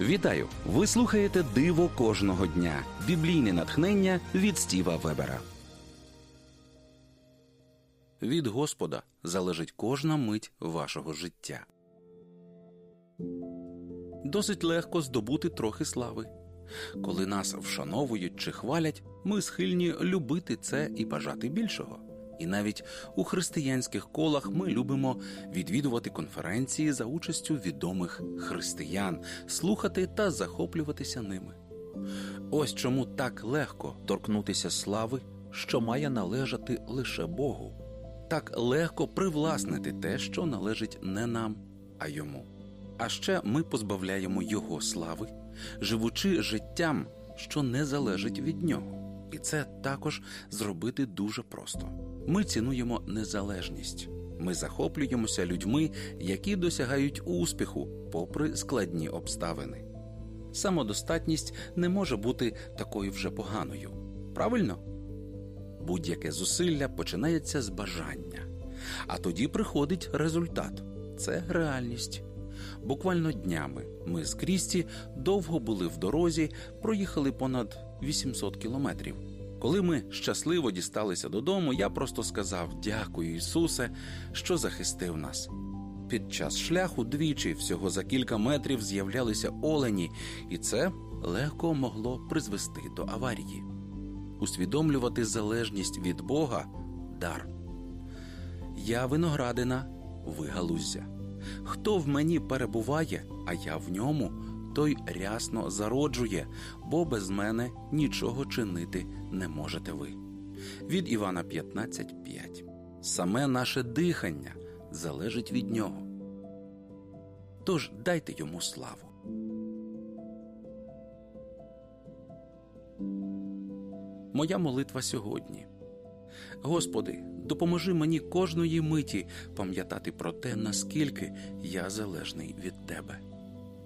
Вітаю! Ви слухаєте Диво кожного дня. Біблійне натхнення від Стіва Вебера. Від Господа залежить кожна мить вашого життя. Досить легко здобути трохи слави. Коли нас вшановують чи хвалять, ми схильні любити це і бажати більшого. І навіть у християнських колах ми любимо відвідувати конференції за участю відомих християн, слухати та захоплюватися ними. Ось чому так легко торкнутися слави, що має належати лише Богу, так легко привласнити те, що належить не нам, а йому. А ще ми позбавляємо Його слави, живучи життям, що не залежить від нього. І це також зробити дуже просто. Ми цінуємо незалежність. Ми захоплюємося людьми, які досягають успіху, попри складні обставини. Самодостатність не може бути такою вже поганою. Правильно? Будь-яке зусилля починається з бажання, а тоді приходить результат це реальність. Буквально днями ми з Крісті довго були в дорозі, проїхали понад 800 кілометрів. Коли ми щасливо дісталися додому, я просто сказав дякую, Ісусе, що захистив нас. Під час шляху двічі всього за кілька метрів з'являлися олені, і це легко могло призвести до аварії. Усвідомлювати залежність від Бога дар. Я виноградина, ви галуздя. Хто в мені перебуває, а я в ньому, той рясно зароджує, бо без мене нічого чинити не можете ви. Від Івана 15.5. Саме наше дихання залежить від нього. Тож дайте йому славу. Моя молитва сьогодні. Господи, допоможи мені кожної миті пам'ятати про те, наскільки я залежний від Тебе.